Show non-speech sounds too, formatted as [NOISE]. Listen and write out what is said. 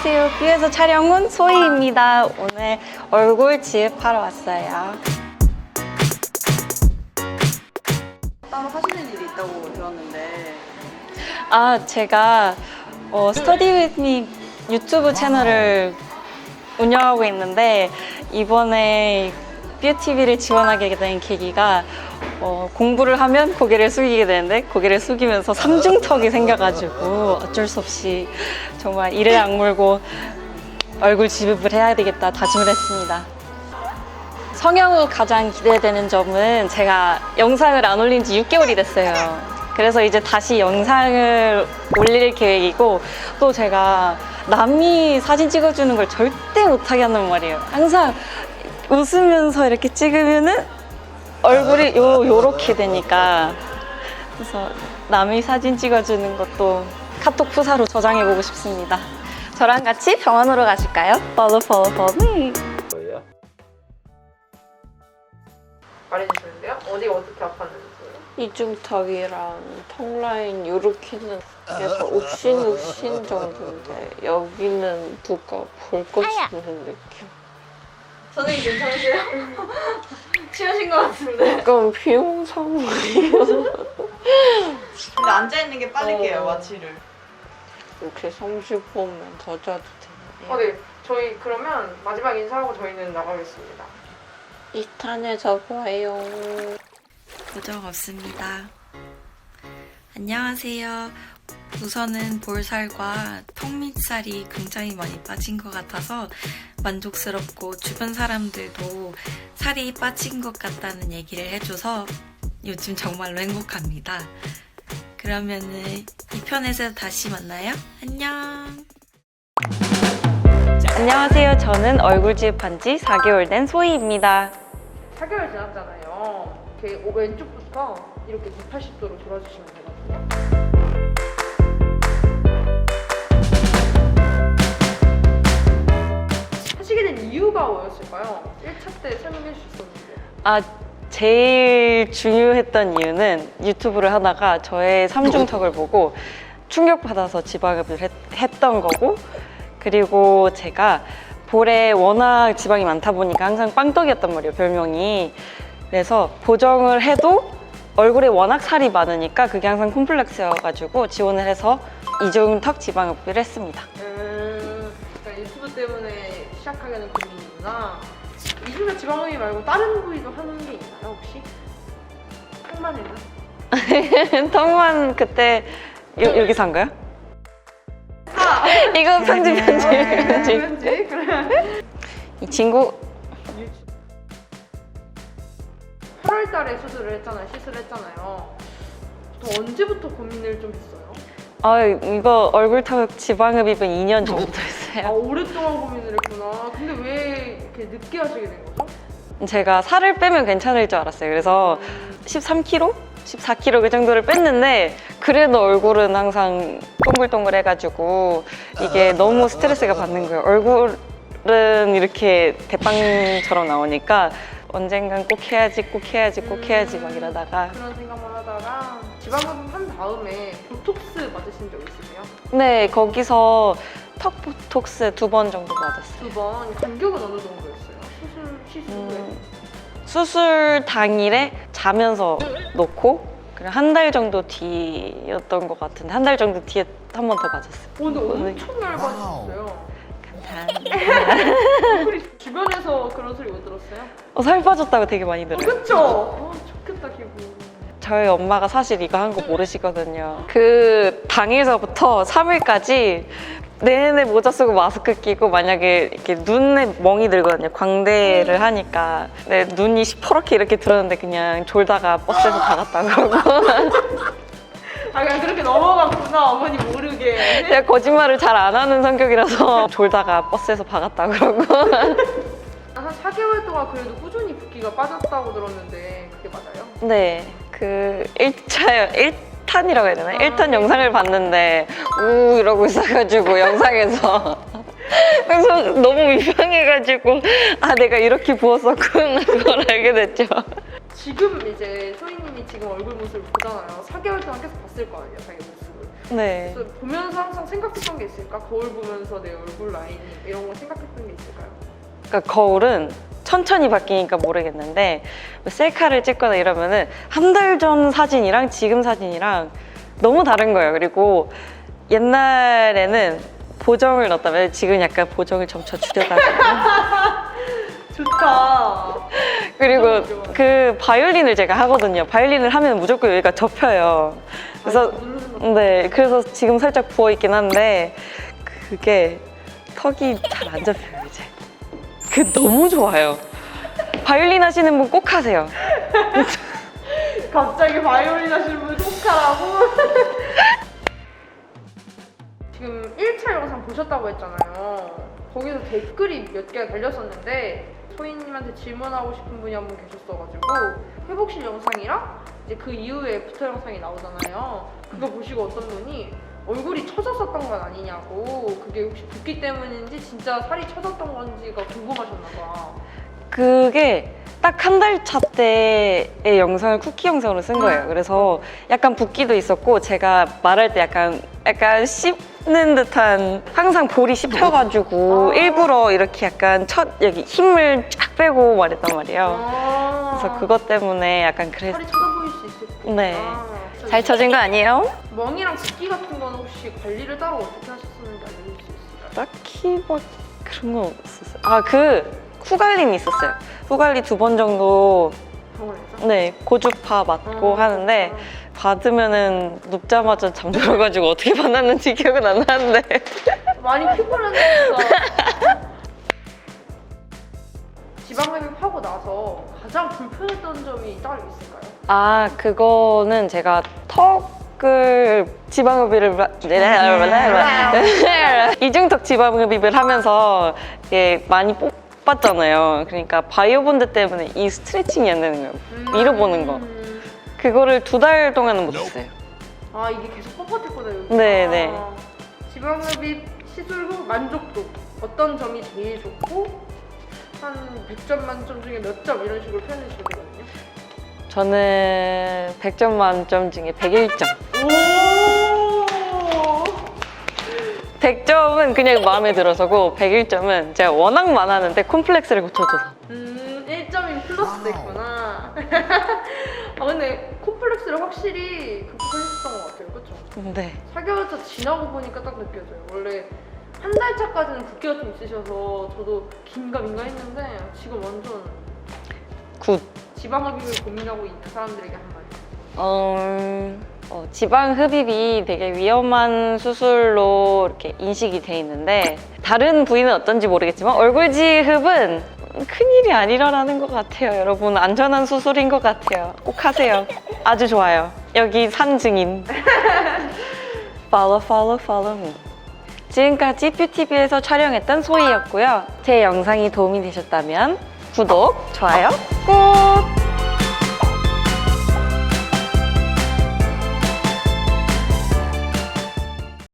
안녕하세요. 뷰에서 촬영 온 소희입니다. 오늘 얼굴 지읍하러 왔어요. 따로 하시는 일이 있다고 들었는데 아, 제가 어, 스터디 윗미 유튜브 채널을 운영하고 있는데 이번에 뷰티비를 지원하게 된 계기가 어, 공부를 하면 고개를 숙이게 되는데 고개를 숙이면서 삼중턱이 생겨가지고 어쩔 수 없이 정말 이를 악물고 얼굴 지급을 해야 되겠다 다짐을 했습니다. 성형 후 가장 기대되는 점은 제가 영상을 안 올린 지 6개월이 됐어요. 그래서 이제 다시 영상을 올릴 계획이고 또 제가 남이 사진 찍어주는 걸 절대 못하게 한단 말이에요. 항상 웃으면서 이렇게 찍으면은 얼굴이 요, 요렇게 되니까 그래서 남이 사진 찍어주는 것도 카톡 프사로 저장해보고 싶습니다. 저랑 같이 병원으로 가실까요? Follow, follow, follow me. 거예요? 말해주시는데요? 어디 어떻게 아팠는지 이중턱이랑 턱 라인 요렇게는 약간 욱신욱신 정도인데 여기는 누가 볼 것 같은 느낌. 선생님 괜찮으세요? 취하신 것 같은데 약간 비용상이에요. 근데 앉아있는 게 빨리 어. 깨요 마취를 이렇게 30분만 더 자도 되네요. 어, 네. 저희 그러면 마지막 인사하고 저희는 나가겠습니다 2탄에서 봐요. 부적 없습니다. 안녕하세요. 우선은 볼살과 턱밑살이 굉장히 많이 빠진 것 같아서 만족스럽고 주변 사람들도 살이 빠진 것 같다는 얘기를 해줘서 요즘 정말로 행복합니다. 그러면은 2편에서 다시 만나요. 안녕. 안녕하세요. 저는 얼굴 지읍한 지 4개월 된 소희입니다. 4개월 지났잖아요 이렇게 오- 왼쪽부터 이렇게 180도로 돌아주시면 되거든요 이유가 뭐였을까요? 1차 때 설명해 주셨었는데 아, 제일 중요했던 이유는 유튜브를 하다가 저의 삼중턱을 보고 충격받아서 지방흡입을 했, 했던 거고, 그리고 제가 볼에 워낙 지방이 많다 보니까 항상 빵떡이었단 말이에요, 별명이. 그래서 보정을 해도 얼굴에 워낙 살이 많으니까 그게 항상 콤플렉스여가지고 지원을 해서 이중 턱 지방흡입을 했습니다. 음, 그러니까 유튜브 때문에 시작하게 된 고민이구나 이중에 지방흡입 말고 다른 부위도 하는 게 있나요 혹시? 턱만 했나? [LAUGHS] 턱만 그때 여, 여기서 한 거요? [LAUGHS] 이거 편집 편집 편집. 왠지 그래 이 친구 8월 달에 수술을 했잖아요 시술을 했잖아요 또 언제부터 고민을 좀 했어요? 아 이거 얼굴턱 지방흡입은 2년 전부터 아 했어요. 오랫동안 고민을 했구나 근데 왜 이렇게 늦게 하시게 된 거죠? 제가 살을 빼면 괜찮을 줄 알았어요. 그래서 13kg? 14kg 그 정도를 뺐는데 그래도 얼굴은 항상 동글동글 해가지고 이게 너무 스트레스가 받는 거예요. 얼굴은 이렇게 대빵처럼 나오니까 언젠간 꼭 해야지, 꼭 해야지, 꼭 해야지 막 이러다가 그런 생각만 하다가 지방흡입 한 다음에 보톡스 맞으신 적 있으세요? 네 거기서 턱 보톡스 두 번 정도 맞았어요. 두번 간격은 어느 정도였어요? 수술 시술에 음, 수술 당일에 자면서 놓고 그냥 한 달 정도 뒤였던 것 같은데 한 달 정도 뒤에 한 번 더 맞았어요. 어, 근데 오늘 엄청 얇아지셨어요 감사합니다. [LAUGHS] 주변에서 그런 소리 못 들었어요? 어, 살 빠졌다고 되게 많이 어, 들어요. 그쵸? 어, 좋겠다 기분 저희 엄마가 사실 이거 한 거 모르시거든요. 그 당일서부터 3일까지 내내 모자 쓰고 마스크 끼고 만약에 이렇게 눈에 멍이 들거든요. 광대를 하니까. 네, 눈이 시퍼렇게 이렇게 들었는데 그냥 졸다가 버스에서 박았다 그러고. [LAUGHS] 아 그냥 그렇게 넘어갔구나 어머니 모르게 제가 거짓말을 잘 안 하는 성격이라서 [LAUGHS] 졸다가 버스에서 박았다 그러고. 한 4개월 동안 그래도 꾸준히 붓기가 빠졌다고 들었는데 그게 맞아요? 네, 그 1차, 1탄이라고 해야 되나? 아. 1탄 영상을 봤는데 우 이러고 있어가지고 영상에서 [LAUGHS] 그래서 너무 민망해가지고 아 내가 이렇게 부었었구나 그걸 알게 됐죠. 지금 이제 소희님이 지금 얼굴 모습을 보잖아요 4개월 동안 계속 봤을 거 아니에요 자기 모습을 네. 그래서 보면서 항상 생각했던 게 있을까? 거울 보면서 내 얼굴 라인 이런 거 생각했던 게 있을까요? 그러니까 거울은 천천히 바뀌니까 모르겠는데 뭐 셀카를 찍거나 이러면은 한 달 전 사진이랑 지금 사진이랑 너무 다른 거예요. 그리고 옛날에는 보정을 넣었다면 지금 약간 보정을 점차 줄여가지고 [LAUGHS] 좋다. 그리고. 그 바이올린을 제가 하거든요. 바이올린을 하면 무조건 여기가 접혀요. 그래서 네, 그래서 지금 살짝 부어 있긴 한데 그게 턱이 잘안 이제. 그 너무 좋아요. 바이올린 하시는 분 꼭 하세요. [LAUGHS] 갑자기 바이올린 하시는 분 속하라고? [LAUGHS] 지금 1차 영상 보셨다고 했잖아요. 거기서 댓글이 몇 개가 달렸었는데 소희님한테 질문하고 싶은 분이 한 분 계셨어가지고 회복실 영상이랑 이제 그 이후에 애프터 영상이 나오잖아요. 그거 보시고 어떤 분이 얼굴이 처졌었던 건 아니냐고 그게 혹시 붓기 때문인지 진짜 살이 처졌던 건지가 궁금하셨나 봐. 그게 딱 한 달 차 때의 영상을 쿠키 영상으로 쓴 거예요. 그래서 약간 붓기도 있었고 제가 말할 때 약간 약간 씹는 듯한 항상 볼이 씹혀가지고 아. 일부러 이렇게 약간 첫 여기 힘을 쫙 빼고 말했단 말이에요. 아. 그래서 그것 때문에 약간 그랬. 살이 쳐져 보일 수 있을 네. 잘잘 쳐진 거 아니에요? 멍이랑 붓기 같은 건 혹시 관리를 따로 어떻게 하셨었는지 알려줄 수 있을까요? 딱히 막 그런 건 없었어요. 아 그 후갈린 있었어요. 후갈리 두 번 정도 병원에서? 네 고주파 맞고 아, 하는데 받으면은 눕자마자 잠들어가지고 어떻게 받았는지 [LAUGHS] 기억은 안 나는데 많이 피곤했어. [LAUGHS] 지방흡입 하고 나서 가장 불편했던 점이 따로 있을까요? 아 그거는 제가 턱을 지방흡입을 이중턱 지방흡입을 하면서 이게 많이 뽑았잖아요. 그러니까 바이오본드 때문에 이 스트레칭이 안 되는 거예요. 밀어보는 거. 음. 그거를 두 달 동안은 못했어요. 아 이게 계속 뻣뻣했구나 여기. 네, 네. 지방흡입 시술 후 만족도 어떤 점이 제일 좋고 한 100점 만점 중에 몇 점 이런 식으로 표현해 주시면 되거든요. 저는 100점 만점 중에 101점. 오. 100점은 그냥 마음에 들어서고 101점은 제가 워낙 많았는데 콤플렉스를 고쳐줘서. 음, 1점이 플러스 됐구나. [LAUGHS] 아, 근데 콤플렉스를 확실히 극복하셨던 것 같아요. 그쵸? 네. 4개월차 지나고 보니까 딱 느껴져요. 원래 한 달 차까지는 붓기가 좀 있으셔서 저도 긴가 민가 했는데 지금 완전 굿. 지방흡입을 고민하고 있는 사람들에게 한 마디. 어, 어, 지방 흡입이 되게 위험한 수술로 이렇게 인식이 돼 있는데 다른 부위는 어떤지 모르겠지만 얼굴 지흡은 큰일이 아니라는 것 같아요. 여러분 안전한 수술인 것 같아요. 꼭 하세요. 아주 좋아요. 여기 산 증인. [LAUGHS] follow follow follow me. 지금까지 뷰티비에서 촬영했던 소희였고요. 제 영상이 도움이 되셨다면 구독, 좋아요 꼭